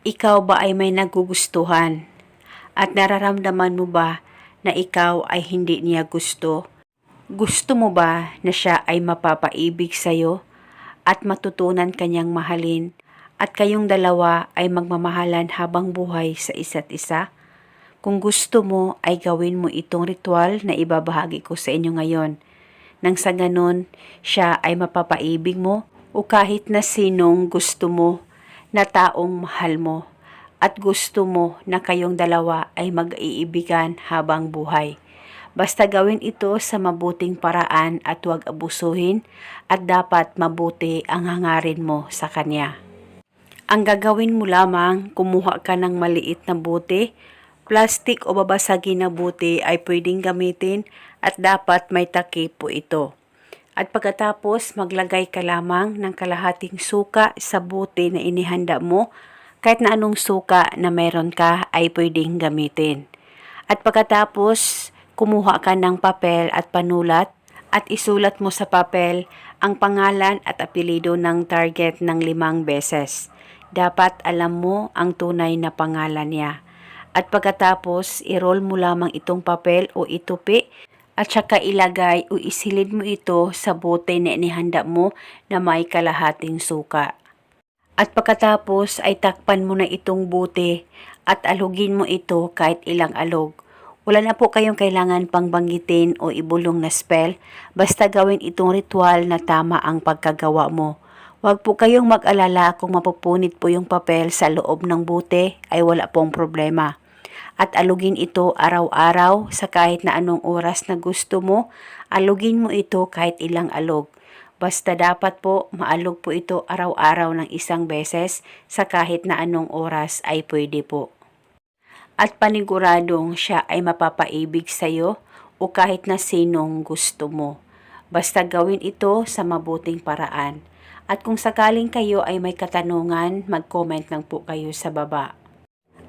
ikaw ba ay may nagugustuhan? At nararamdaman mo ba na ikaw ay hindi niya gusto? Gusto mo ba na siya ay mapapaibig sa'yo at matutunan kanyang mahalin at kayong dalawa ay magmamahalan habang buhay sa isa't isa? Kung gusto mo ay gawin mo itong ritual na ibabahagi ko sa inyo ngayon. Nang sa ganon, siya ay mapapaibig mo o kahit na sinong gusto mo na taong mahal mo at gusto mo na kayong dalawa ay mag-iibigan habang buhay. Basta gawin ito sa mabuting paraan at huwag abusuhin at dapat mabuti ang hangarin mo sa kanya. Ang gagawin mo lamang, kumuha ka ng maliit na buti, plastic o babasagin na buti ay pwedeng gamitin at dapat may takip po ito. At pagkatapos, maglagay ka lamang ng kalahating suka sa buti na inihanda mo, kahit na anong suka na meron ka ay pwedeng gamitin. At pagkatapos, kumuha ka ng papel at panulat at isulat mo sa papel ang pangalan at apelido ng target ng limang beses. Dapat alam mo ang tunay na pangalan niya. At pagkatapos, i-roll mo lamang itong papel o itupi at saka ilagay o isilid mo ito sa bote na inihanda mo na may kalahating suka. At pagkatapos ay takpan mo na itong bote at alugin mo ito kahit ilang alog. Wala na po kayong kailangan pang banggitin o ibulong na spell, basta gawin itong ritual na tama ang pagkagawa mo. Huwag po kayong mag-alala kung mapupunit po yung papel sa loob ng bute ay wala pong problema. At alugin ito araw-araw sa kahit na anong oras na gusto mo, alugin mo ito kahit ilang alog. Basta dapat po maalog po ito araw-araw ng isang beses sa kahit na anong oras ay pwede po. At paniguradong siya ay mapapaibig sa'yo o kahit na sinong gusto mo. Basta gawin ito sa mabuting paraan. At kung sakaling kayo ay may katanungan, mag-comment lang po kayo sa baba.